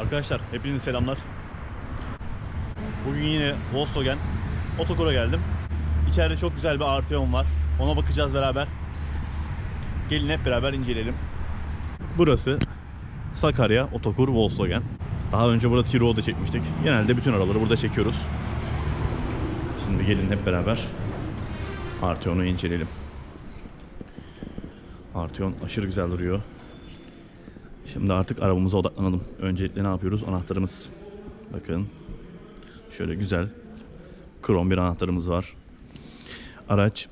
Arkadaşlar hepinize selamlar. Bugün yine Volkswagen Otogor'a geldim. İçeride çok güzel bir Arteon var. Ona bakacağız beraber. Gelin hep beraber inceleyelim. Burası Sakarya Otokur Volkswagen. Daha önce burada Tiro'da çekmiştik. Genelde bütün arabaları burada çekiyoruz. Şimdi gelin hep beraber Arteon'u inceleyelim. Arteon aşırı güzel duruyor. Şimdi artık arabamıza odaklanalım. Öncelikle ne yapıyoruz? Anahtarımız. Bakın. Şöyle güzel. Krom bir anahtarımız var. Araç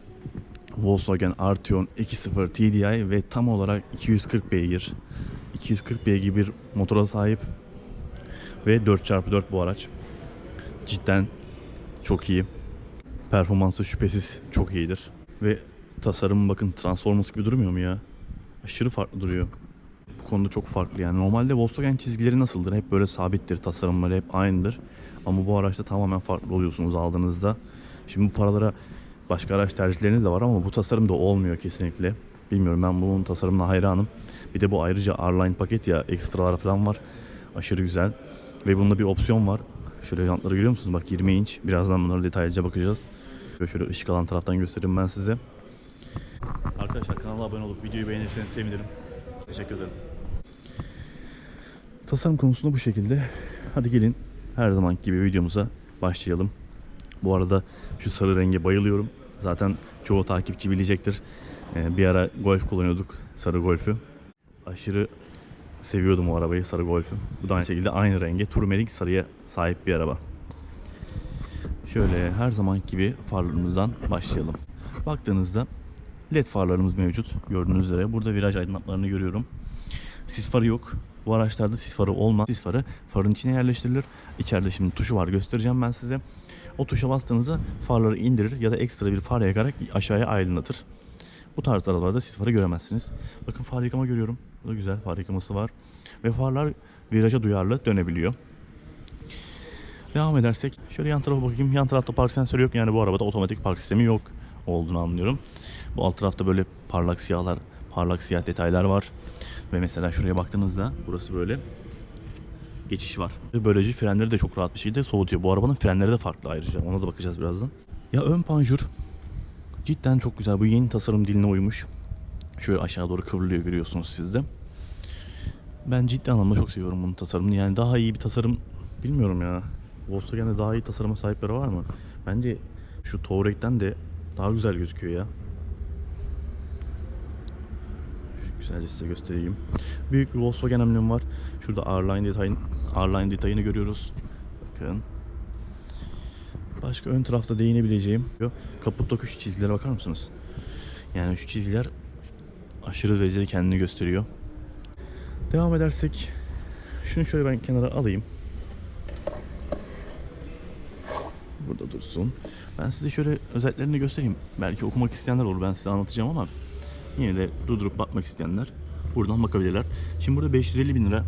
Volkswagen Arteon 2.0 TDI ve tam olarak 240 beygir. 240 beygir bir motora sahip. Ve 4x4 bu araç. Cidden çok iyi. Performansı şüphesiz çok iyidir. Ve tasarım bakın Transformers gibi durmuyor mu ya? Aşırı farklı duruyor. Konuda çok farklı yani. Normalde Volkswagen çizgileri nasıldır? Hep böyle sabittir. Tasarımları hep aynıdır. Ama bu araçta tamamen farklı oluyorsunuz aldığınızda. Şimdi bu paralara başka araç tercihleriniz de var ama bu tasarım da olmuyor kesinlikle. Bilmiyorum ben bunun tasarımına hayranım. Bir de bu ayrıca R-Line paket ya ekstralar falan var. Aşırı güzel. Ve bunda bir opsiyon var. Şöyle jantları görüyor musunuz? Bak 20 inç. Birazdan bunlara detaylıca bakacağız. Şöyle ışık alan taraftan göstereyim ben size. Arkadaşlar kanala abone olup videoyu beğenirseniz sevinirim. Teşekkür ederim. Tasarım konusunda bu şekilde. Hadi gelin her zamanki gibi videomuza başlayalım. Bu arada şu sarı renge bayılıyorum. Zaten çoğu takipçi bilecektir. Ee, bir ara Golf kullanıyorduk. Sarı Golf'ü. Aşırı seviyordum o arabayı sarı Golf'ü. Bu da aynı şekilde aynı renge turmerik sarıya sahip bir araba. Şöyle her zaman gibi farlarımızdan başlayalım. Baktığınızda led farlarımız mevcut. Gördüğünüz üzere burada viraj aydınlatmalarını görüyorum. Sis farı yok. Bu araçlarda sis farı olmaz. Sis farı farın içine yerleştirilir. İçeride şimdi tuşu var göstereceğim ben size. O tuşa bastığınızda farları indirir ya da ekstra bir far yakarak aşağıya aydınlatır. Bu tarz arabalarda sis farı göremezsiniz. Bakın far yıkama görüyorum. Bu da güzel far yıkaması var. Ve farlar viraja duyarlı dönebiliyor. Devam edersek şöyle yan tarafa bakayım. Yan tarafta park sensörü yok. Yani bu arabada otomatik park sistemi yok olduğunu anlıyorum. Bu alt tarafta böyle parlak siyahlar, parlak siyah detaylar var. Ve mesela şuraya baktığınızda burası böyle geçiş var. Böylece frenleri de çok rahat bir şekilde soğutuyor. Bu arabanın frenleri de farklı ayrıca. Ona da bakacağız birazdan. Ya ön panjur cidden çok güzel. Bu yeni tasarım diline uymuş. Şöyle aşağı doğru kıvrılıyor görüyorsunuz siz de. Ben ciddi anlamda çok seviyorum bunun tasarımını. Yani daha iyi bir tasarım bilmiyorum ya. Volkswagen'de daha iyi tasarıma sahipleri var mı? Bence şu Touareg'den de daha güzel gözüküyor ya. Güzelce size göstereyim. Büyük bir Volkswagen emblemi var. Şurada R-Line detayın, R-Line detayını görüyoruz. Bakın. Başka ön tarafta değinebileceğim. Kaputtaki şu çizgilere bakar mısınız? Yani şu çizgiler aşırı derecede kendini gösteriyor. Devam edersek şunu şöyle ben kenara alayım. Burada dursun. Ben size şöyle özelliklerini göstereyim. Belki okumak isteyenler olur. Ben size anlatacağım ama yine de durdurup bakmak isteyenler buradan bakabilirler. Şimdi burada 550 bin lira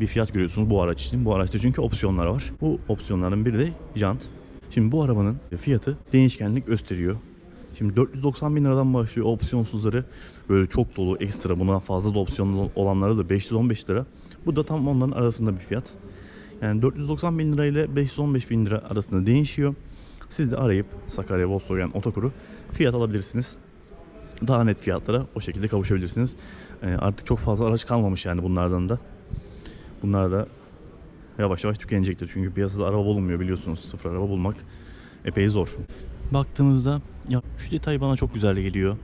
bir fiyat görüyorsunuz bu araç için. Bu araçta çünkü opsiyonlar var. Bu opsiyonların biri de jant. Şimdi bu arabanın fiyatı değişkenlik gösteriyor. Şimdi 490 bin liradan başlıyor opsiyonsuzları. Böyle çok dolu ekstra buna fazla da opsiyonlu olanları da 515 lira. Bu da tam onların arasında bir fiyat. Yani 490 bin lira ile 515 bin lira arasında değişiyor. Siz de arayıp Sakarya Volkswagen Otokuru fiyat alabilirsiniz. Daha net fiyatlara o şekilde kavuşabilirsiniz. Ee, artık çok fazla araç kalmamış yani bunlardan da. Bunlar da yavaş yavaş tükenecektir. Çünkü piyasada araba bulunmuyor biliyorsunuz. Sıfır araba bulmak epey zor. Baktığınızda ya şu detay bana çok güzel geliyor.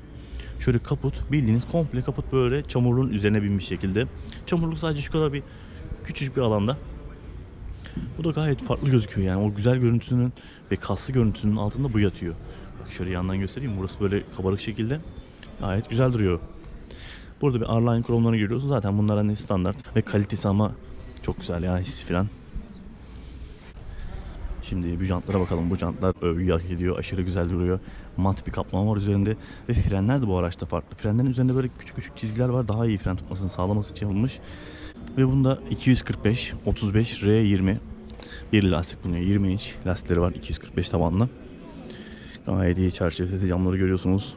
Şöyle kaput bildiğiniz komple kaput böyle çamurluğun üzerine binmiş şekilde. Çamurluk sadece şu kadar bir küçücük bir alanda. Bu da gayet farklı gözüküyor yani o güzel görüntüsünün ve kaslı görüntüsünün altında bu yatıyor. Bak şöyle yandan göstereyim burası böyle kabarık şekilde gayet güzel duruyor. Burada bir R-Line kromlarını görüyorsunuz zaten bunlar hani standart ve kalitesi ama çok güzel ya hissi falan. Şimdi bu jantlara bakalım. Bu jantlar övgü hak ediyor. Aşırı güzel duruyor. Mat bir kaplama var üzerinde. Ve frenler de bu araçta farklı. Frenlerin üzerinde böyle küçük küçük çizgiler var. Daha iyi fren tutmasını sağlaması için yapılmış. Ve bunda 245, 35, R20 bir lastik bulunuyor. 20 inç lastikleri var. 245 tabanlı. Gayet iyi çerçevesi camları görüyorsunuz.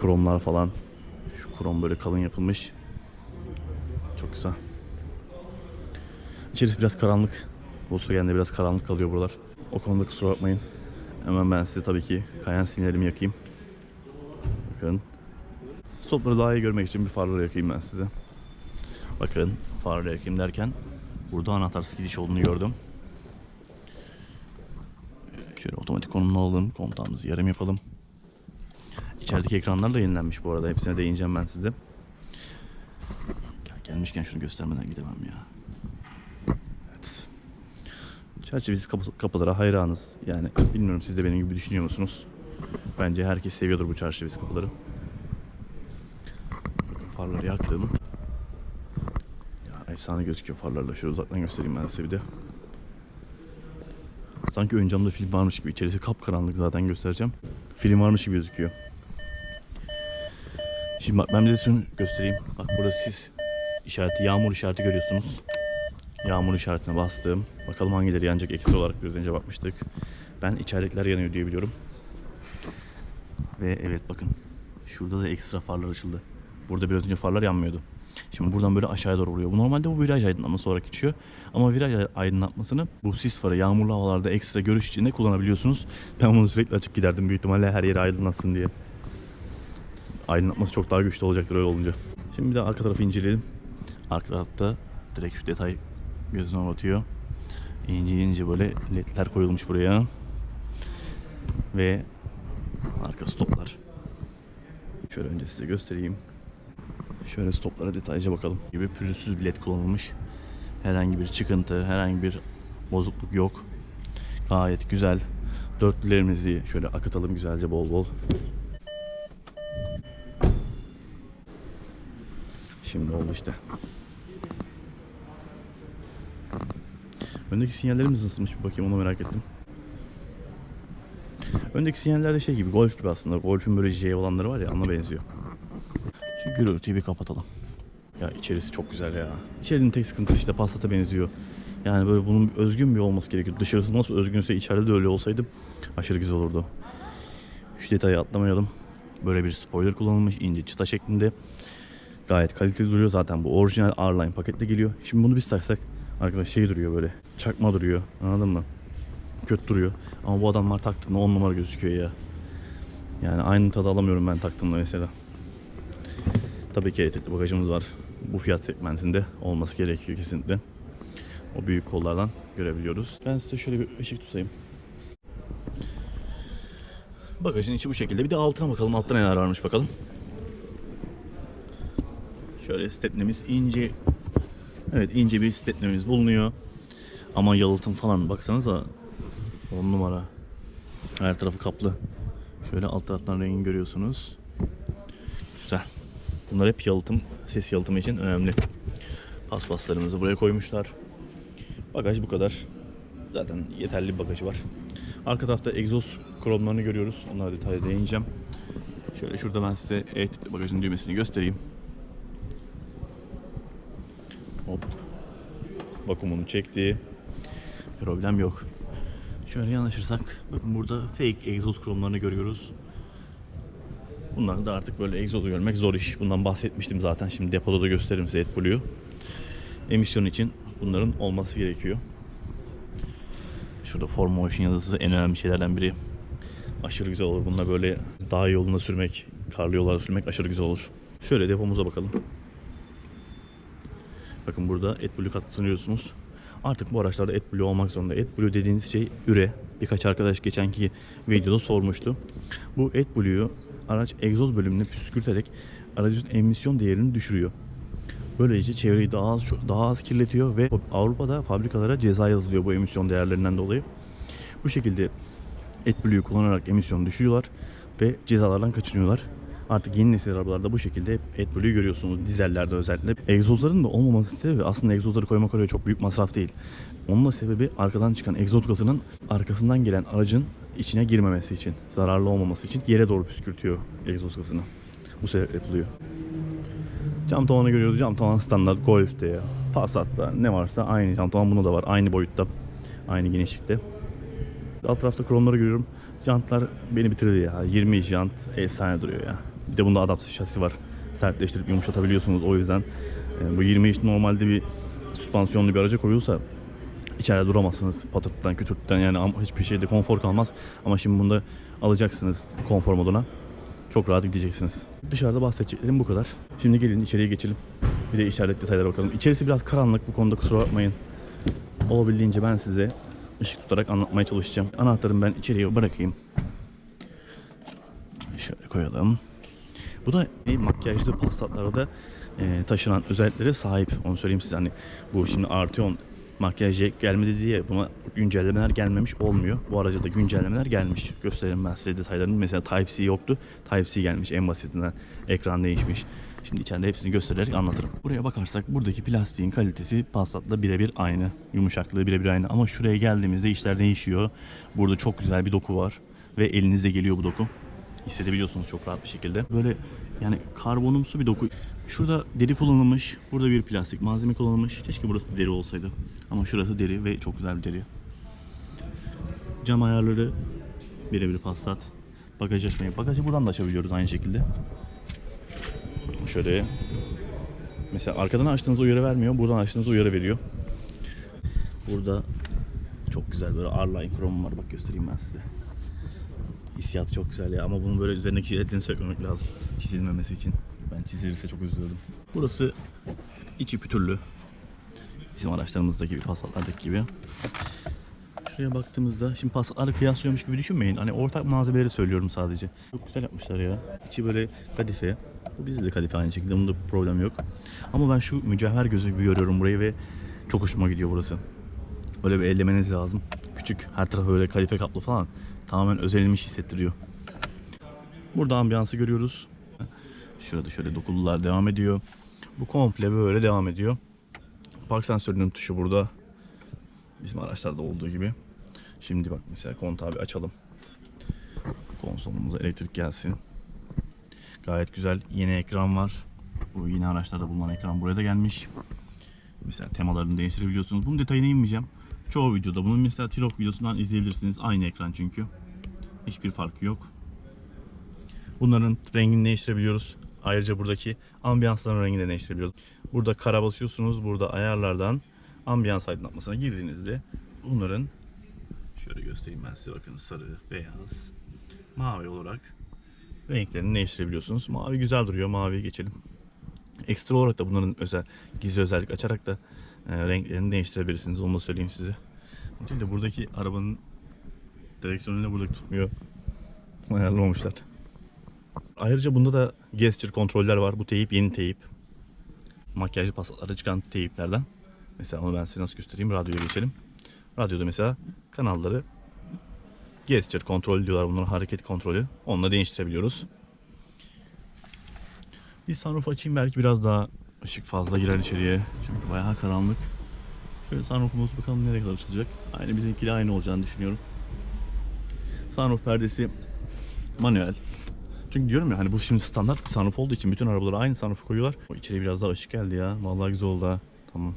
Kromlar falan. Şu krom böyle kalın yapılmış. Çok güzel. İçerisi biraz karanlık. Volkswagen'de biraz karanlık kalıyor buralar. O konuda kusura bakmayın. Hemen ben size tabii ki kayan sinyalimi yakayım. Bakın. Stopları daha iyi görmek için bir farları yakayım ben size. Bakın farları yakayım derken burada anahtarsız gidiş olduğunu gördüm. Şöyle otomatik konumunu alalım. Komutanımızı yarım yapalım. İçerideki ekranlar da yenilenmiş bu arada. Hepsine değineceğim ben size. Gel, gelmişken şunu göstermeden gidemem ya. Evet. Çerçevesiz kapı, kapılara hayranız. Yani bilmiyorum siz de benim gibi düşünüyor musunuz? Bence herkes seviyordur bu çerçevesiz kapıları. Bakın farları yaktım. Ya efsane gözüküyor farlarla. Şöyle uzaktan göstereyim ben size bir de. Sanki ön camda film varmış gibi. İçerisi kapkaranlık zaten göstereceğim. Film varmış gibi gözüküyor. Şimdi bak ben de şunu göstereyim. Bak burada siz işareti, yağmur işareti görüyorsunuz. Yağmur işaretine bastım. Bakalım hangileri yanacak ekstra olarak biraz önce bakmıştık. Ben içeridekiler yanıyor diye biliyorum. Ve evet bakın. Şurada da ekstra farlar açıldı. Burada biraz önce farlar yanmıyordu. Şimdi buradan böyle aşağıya doğru vuruyor. Bu normalde bu viraj aydınlatması olarak geçiyor. Ama viraj aydınlatmasını bu sis farı yağmurlu havalarda ekstra görüş için de kullanabiliyorsunuz. Ben bunu sürekli açıp giderdim büyük ihtimalle her yeri aydınlatsın diye. Aydınlatması çok daha güçlü olacaktır öyle olunca. Şimdi bir de arka tarafı inceleyelim. Arka tarafta direkt şu detay gözüne batıyor. İnce ince böyle ledler koyulmuş buraya. Ve arka stoplar. Şöyle önce size göstereyim. Şöyle stoplara detaylıca bakalım. Gibi pürüzsüz bir led kullanılmış. Herhangi bir çıkıntı, herhangi bir bozukluk yok. Gayet güzel. Dörtlülerimizi şöyle akıtalım güzelce bol bol. Şimdi oldu işte. Öndeki sinyallerimiz nasılmış bir bakayım onu merak ettim. Öndeki sinyaller de şey gibi golf gibi aslında. Golf'ün böyle J olanları var ya ona benziyor. Şu gürültüyü bir kapatalım. Ya içerisi çok güzel ya. İçerinin tek sıkıntısı işte Passat'a benziyor. Yani böyle bunun özgün bir olması gerekiyor. Dışarısı nasıl özgünse içeride de öyle olsaydı aşırı güzel olurdu. Şu detayı atlamayalım. Böyle bir spoiler kullanılmış ince çıta şeklinde. Gayet kaliteli duruyor zaten bu orijinal R-Line paketle geliyor. Şimdi bunu biz taksak arkadaş şey duruyor böyle çakma duruyor anladın mı? Kötü duruyor. Ama bu adamlar taktığında 10 numara gözüküyor ya. Yani aynı tadı alamıyorum ben taktığımda mesela. Tabii ki elektrikli bagajımız var. Bu fiyat segmentinde olması gerekiyor kesinlikle. O büyük kollardan görebiliyoruz. Ben size şöyle bir ışık tutayım. Bagajın içi bu şekilde. Bir de altına bakalım. Altta neler varmış bakalım. Şöyle stepnemiz ince. Evet ince bir stepnemiz bulunuyor. Ama yalıtım falan baksanıza 10 numara. Her tarafı kaplı. Şöyle alt taraftan rengini görüyorsunuz. Güzel. Bunlar hep yalıtım, ses yalıtımı için önemli. Paspaslarımızı buraya koymuşlar. Bagaj bu kadar. Zaten yeterli bir bagajı var. Arka tarafta egzoz kromlarını görüyoruz. Onlara detaylı değineceğim. Şöyle şurada ben size E-tipli bagajın düğmesini göstereyim. Vakumunu çekti. Problem yok. Şöyle yanaşırsak bakın burada fake egzoz kromlarını görüyoruz. Bunlar da artık böyle egzozu görmek zor iş. Bundan bahsetmiştim zaten. Şimdi depoda da gösteririm size AdBlue'yu. Emisyon için bunların olması gerekiyor. Şurada Formotion yazısı en önemli şeylerden biri. Aşırı güzel olur. Bununla böyle dağ yolunda sürmek, karlı yollarda sürmek aşırı güzel olur. Şöyle depomuza bakalım. Bakın burada AdBlue katkısını görüyorsunuz. Artık bu araçlarda AdBlue olmak zorunda. AdBlue dediğiniz şey üre. Birkaç arkadaş geçenki videoda sormuştu. Bu AdBlue'yu araç egzoz bölümüne püskürterek aracın emisyon değerini düşürüyor. Böylece çevreyi daha az daha az kirletiyor ve Avrupa'da fabrikalara ceza yazılıyor bu emisyon değerlerinden dolayı. Bu şekilde AdBlue'yu kullanarak emisyonu düşürüyorlar ve cezalardan kaçınıyorlar. Artık yeni nesil arabalarda bu şekilde hep AdBlue'yu görüyorsunuz dizellerde özellikle. Egzozların da olmaması sebebi aslında egzozları koymak oraya çok büyük masraf değil. Onun da sebebi arkadan çıkan egzoz gazının arkasından gelen aracın içine girmemesi için, zararlı olmaması için yere doğru püskürtüyor egzoz gazını. Bu sebep yapılıyor. Cam tavanı görüyoruz. Cam tavan standart Golf'te ya. Passat'ta ne varsa aynı cam tavan bunda da var. Aynı boyutta. Aynı genişlikte. Alt tarafta kromları görüyorum. Jantlar beni bitirdi ya. 20 jant efsane duruyor ya. Bir de bunda adaptif şasi var. Sertleştirip yumuşatabiliyorsunuz. O yüzden Yani bu 20 inç normalde bir süspansiyonlu bir araca koyulsa içeride duramazsınız. Patırtıdan, kütürtüden yani hiçbir şeyde konfor kalmaz. Ama şimdi bunda alacaksınız konfor moduna. Çok rahat gideceksiniz. Dışarıda bahsedeceklerim bu kadar. Şimdi gelin içeriye geçelim. Bir de içerideki detaylara bakalım. İçerisi biraz karanlık bu konuda kusura bakmayın. Olabildiğince ben size ışık tutarak anlatmaya çalışacağım. Anahtarımı ben içeriye bırakayım. Şöyle koyalım. Bu da makyajlı Passat'larda e, taşınan özelliklere sahip. Onu söyleyeyim size. Hani bu şimdi Arteon makyaj gelmedi diye buna güncellemeler gelmemiş olmuyor. Bu araca da güncellemeler gelmiş. Göstereyim ben size detaylarını. Mesela Type-C yoktu. Type-C gelmiş en basitinden. Ekran değişmiş. Şimdi içeride hepsini göstererek anlatırım. Buraya bakarsak buradaki plastiğin kalitesi Passat'la birebir aynı. Yumuşaklığı birebir aynı. Ama şuraya geldiğimizde işler değişiyor. Burada çok güzel bir doku var. Ve elinizde geliyor bu doku hissedebiliyorsunuz çok rahat bir şekilde. Böyle yani karbonumsu bir doku. Şurada deri kullanılmış, burada bir plastik malzeme kullanılmış. Keşke burası deri olsaydı. Ama şurası deri ve çok güzel bir deri. Cam ayarları birebir Passat. Bagaj açmayı. Bagajı buradan da açabiliyoruz aynı şekilde. Şöyle. Mesela arkadan açtığınızda uyarı vermiyor. Buradan açtığınızda uyarı veriyor. Burada çok güzel böyle R-Line Chrome var. Bak göstereyim ben size. Hissiyatı çok güzel ya ama bunun böyle üzerindeki etini sökmemek lazım çizilmemesi için. Ben çizilirse çok üzülürdüm. Burası içi pütürlü. Bizim araçlarımızdaki gibi, Passat'lardaki gibi. Şuraya baktığımızda şimdi Passat'ları kıyaslıyormuş gibi düşünmeyin. Hani ortak malzemeleri söylüyorum sadece. Çok güzel yapmışlar ya. İçi böyle kadife. Bu bizde de kadife aynı şekilde. Bunda problem yok. Ama ben şu mücevher gözü gibi görüyorum burayı ve çok hoşuma gidiyor burası. Böyle bir ellemeniz lazım. Küçük, her tarafı böyle kadife kaplı falan. Tamamen özelilmiş hissettiriyor. Burada ambiyansı görüyoruz. Şurada şöyle dokulular devam ediyor. Bu komple böyle devam ediyor. Park sensörünün tuşu burada. Bizim araçlarda olduğu gibi. Şimdi bak mesela kontağı bir açalım. Konsolumuza elektrik gelsin. Gayet güzel. Yeni ekran var. Bu yine araçlarda bulunan ekran buraya da gelmiş. Mesela temalarını değiştirebiliyorsunuz. Bunun detayına inmeyeceğim. Çoğu videoda bunun mesela T-Rock videosundan izleyebilirsiniz. Aynı ekran çünkü. Hiçbir farkı yok. Bunların rengini değiştirebiliyoruz. Ayrıca buradaki ambiyansların rengini de değiştirebiliyoruz. Burada kara basıyorsunuz. Burada ayarlardan ambiyans aydınlatmasına girdiğinizde bunların şöyle göstereyim ben size bakın sarı, beyaz, mavi olarak renklerini değiştirebiliyorsunuz. Mavi güzel duruyor. Maviye geçelim. Ekstra olarak da bunların özel gizli özellik açarak da e, renklerini değiştirebilirsiniz. Onu da söyleyeyim size. Şimdi buradaki arabanın direksiyonuyla buradaki tutmuyor. Ayarlamamışlar. Ayrıca bunda da gesture kontroller var. Bu teyip yeni teyip. Makyajlı pasatlara çıkan teyiplerden. Mesela onu ben size nasıl göstereyim. Radyoya geçelim. Radyoda mesela kanalları gesture kontrol diyorlar bunların hareket kontrolü. Onunla değiştirebiliyoruz. Bir sunroof açayım belki biraz daha ışık fazla girer içeriye. Çünkü bayağı karanlık. Şöyle sunroofumuz bakalım nereye kadar açılacak. Aynı bizimkiyle aynı olacağını düşünüyorum. Sunroof perdesi manuel. Çünkü diyorum ya hani bu şimdi standart bir sunroof olduğu için bütün arabalara aynı sunroof koyuyorlar. O içeriye biraz daha ışık geldi ya. Vallahi güzel oldu ha. Tamam.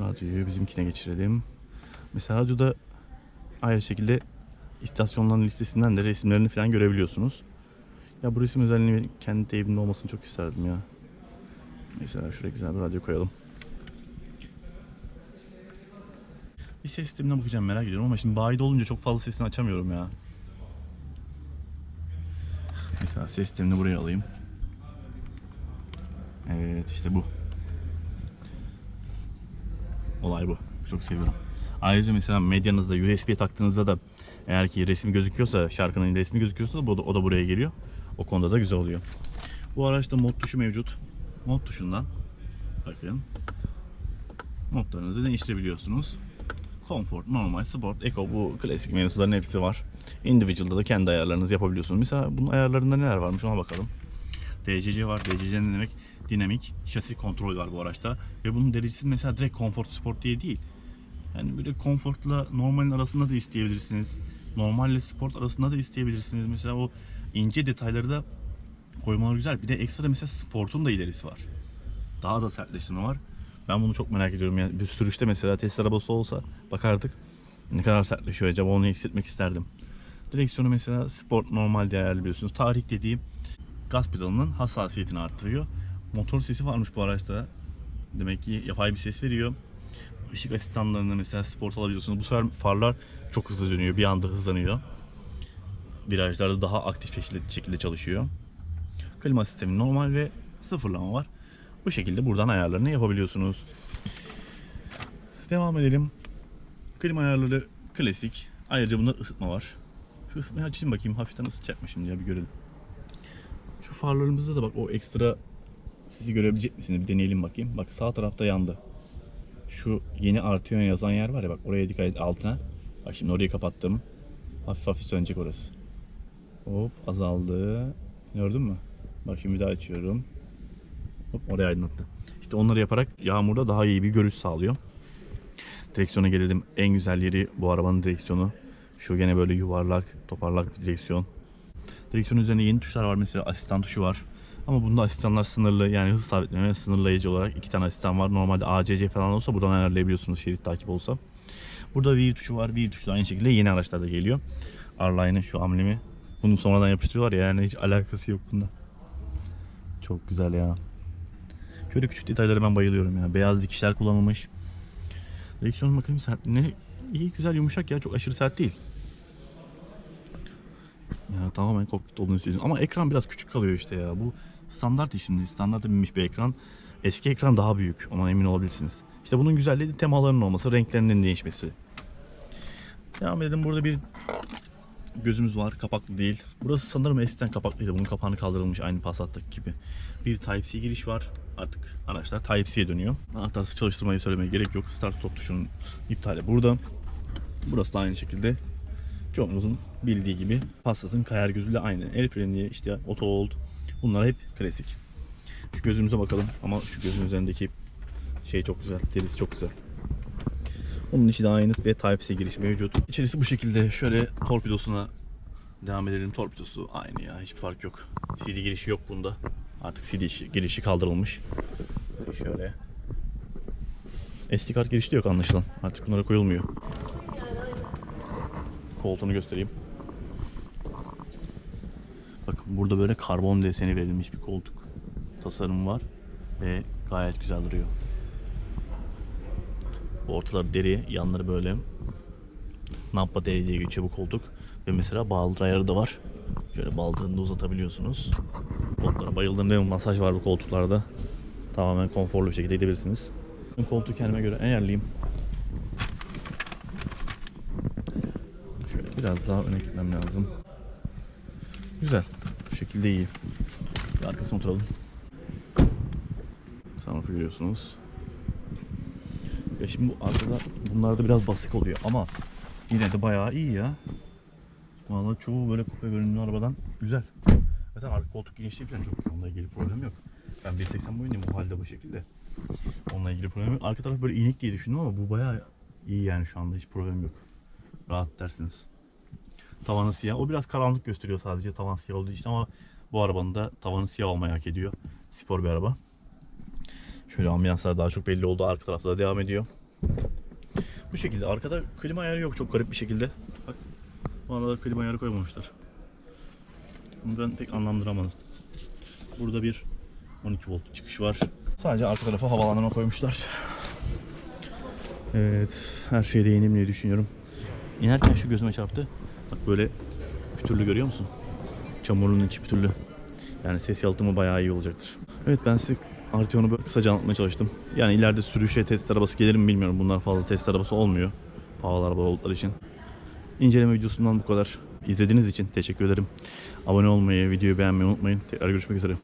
Radyoyu bizimkine geçirelim. Mesela radyoda aynı şekilde istasyonların listesinden de resimlerini falan görebiliyorsunuz. Ya bu resim özelliğini kendi teybimde olmasını çok isterdim ya. Mesela şuraya güzel bir radyo koyalım. Bir ses sistemine bakacağım merak ediyorum ama şimdi bayide olunca çok fazla sesini açamıyorum ya. Mesela ses sistemini buraya alayım. Evet işte bu. Olay bu. Çok seviyorum. Ayrıca mesela medyanızda USB taktığınızda da eğer ki resim gözüküyorsa, şarkının resmi gözüküyorsa o da, o da buraya geliyor. O konuda da güzel oluyor. Bu araçta mod tuşu mevcut. Mod tuşundan bakın modlarınızı değiştirebiliyorsunuz. Comfort, normal, sport, eco bu klasik menülerin hepsi var. Individual'da da kendi ayarlarınızı yapabiliyorsunuz. Mesela bunun ayarlarında neler varmış ona bakalım. DCC var. DCC ne demek? Dinamik şasi kontrol var bu araçta. Ve bunun derecesi mesela direkt Comfort Sport diye değil. Yani böyle Comfort'la normalin arasında da isteyebilirsiniz. Normalle Sport arasında da isteyebilirsiniz. Mesela o ince detayları da koymalar güzel. Bir de ekstra mesela Sport'un da ilerisi var. Daha da sertleştirme var. Ben bunu çok merak ediyorum. Yani bir sürüşte mesela test arabası olsa bakardık ne kadar sertleşiyor acaba onu hissetmek isterdim. Direksiyonu mesela sport normal diye ayarlıyorsunuz. Tarih dediğim gaz pedalının hassasiyetini arttırıyor. Motor sesi varmış bu araçta. Demek ki yapay bir ses veriyor. Işık asistanlarını mesela sport alabiliyorsunuz. Bu sefer farlar çok hızlı dönüyor. Bir anda hızlanıyor. Virajlarda daha aktif şekilde çalışıyor. Klima sistemi normal ve sıfırlama var. Bu şekilde buradan ayarlarını yapabiliyorsunuz. Devam edelim. Klima ayarları klasik. Ayrıca bunda ısıtma var. Şu ısıtmayı açayım bakayım. Hafiften ısıtacak mı şimdi ya bir görelim. Şu farlarımızda da bak o ekstra sizi görebilecek misiniz? Bir deneyelim bakayım. Bak sağ tarafta yandı. Şu yeni artıyor yazan yer var ya bak oraya dikkat et altına. Bak şimdi orayı kapattım. Hafif hafif sönecek orası. Hop azaldı. Gördün mü? Bak şimdi bir daha açıyorum. Hop oraya aydınlattı. İşte onları yaparak yağmurda daha iyi bir görüş sağlıyor. Direksiyona gelelim. En güzel yeri bu arabanın direksiyonu. Şu gene böyle yuvarlak, toparlak bir direksiyon. Direksiyonun üzerinde yeni tuşlar var. Mesela asistan tuşu var. Ama bunda asistanlar sınırlı. Yani hız sabitleme sınırlayıcı olarak iki tane asistan var. Normalde ACC falan olsa buradan ayarlayabiliyorsunuz şerit takip olsa. Burada V tuşu var. V tuşu da aynı şekilde yeni araçlarda geliyor. R-Line'ın şu amblemi. Bunu sonradan yapıştırıyorlar ya yani hiç alakası yok bunda. Çok güzel ya. Şöyle küçük detaylara ben bayılıyorum ya. Beyaz dikişler kullanılmış. Direksiyonun bakayım sertliğine iyi güzel yumuşak ya çok aşırı sert değil. Ya tamamen kokpit olduğunu hissediyorum. Ama ekran biraz küçük kalıyor işte ya. Bu standart şimdi. Standarta binmiş bir ekran. Eski ekran daha büyük. Ona emin olabilirsiniz. İşte bunun güzelliği de temalarının olması, renklerinin değişmesi. Devam edelim. Burada bir gözümüz var. Kapaklı değil. Burası sanırım eskiden kapaklıydı. Bunun kapağını kaldırılmış aynı Passat'taki gibi. Bir Type-C giriş var. Artık araçlar Type-C'ye dönüyor. Anahtarsız çalıştırmayı söylemeye gerek yok. Start stop tuşunun iptali burada. Burası da aynı şekilde çoğumuzun bildiği gibi Passat'ın kayar gözüyle aynı. El freni, işte auto hold bunlar hep klasik. Şu gözümüze bakalım ama şu gözün üzerindeki şey çok güzel, derisi çok güzel. Onun içi de aynı ve Type-C giriş mevcut. İçerisi bu şekilde. Şöyle torpidosuna devam edelim. Torpidosu aynı ya. Hiçbir fark yok. CD girişi yok bunda. Artık CD işi- girişi kaldırılmış. Şöyle. SD kart girişi de yok anlaşılan. Artık bunlara koyulmuyor. Koltuğunu göstereyim. Bakın burada böyle karbon deseni verilmiş bir koltuk tasarımı var ve gayet güzel duruyor. Ortaları deri, yanları böyle nampa deri diye geçiyor bu koltuk. Ve mesela baldır ayarı da var. Şöyle baldırını da uzatabiliyorsunuz. Koltuklara bayıldım ve masaj var bu koltuklarda. Tamamen konforlu bir şekilde gidebilirsiniz. Koltuğu kendime göre ayarlayayım. Şöyle biraz daha öne gitmem lazım. Güzel. Bu şekilde iyi. Bir arkasına oturalım. Sunroof'u görüyorsunuz. Ya şimdi bu arkada bunlarda biraz basık oluyor ama yine de bayağı iyi ya. Vallahi çoğu böyle kupe görünümlü arabadan güzel. Zaten arka koltuk genişliği falan çok iyi. Onunla ilgili problem yok. Ben 1.80 boyundayım bu halde bu şekilde. Onunla ilgili problem yok. Arka taraf böyle inik diye düşündüm ama bu bayağı iyi yani şu anda hiç problem yok. Rahat dersiniz. Tavanı siyah. O biraz karanlık gösteriyor sadece tavan siyah olduğu için ama bu arabanın da tavanı siyah olmayı hak ediyor. Spor bir araba. Şöyle ambiyanslar daha çok belli oldu. Arka tarafta da devam ediyor. Bu şekilde. Arkada klima ayarı yok çok garip bir şekilde. Bak. Bu arada klima ayarı koymamışlar. Bunu ben pek anlamlandıramadım. Burada bir 12 volt çıkış var. Sadece arka tarafa havalandırma koymuşlar. Evet. Her şeye değineyim diye düşünüyorum. İnerken şu gözüme çarptı. Bak böyle pütürlü görüyor musun? Çamurluğun içi pütürlü. Yani ses yalıtımı bayağı iyi olacaktır. Evet ben size Arteon'u böyle kısaca anlatmaya çalıştım. Yani ileride sürüşe test arabası gelir mi bilmiyorum. Bunlar fazla test arabası olmuyor. Pahalı araba oldukları için. İnceleme videosundan bu kadar. İzlediğiniz için teşekkür ederim. Abone olmayı, videoyu beğenmeyi unutmayın. Tekrar görüşmek üzere.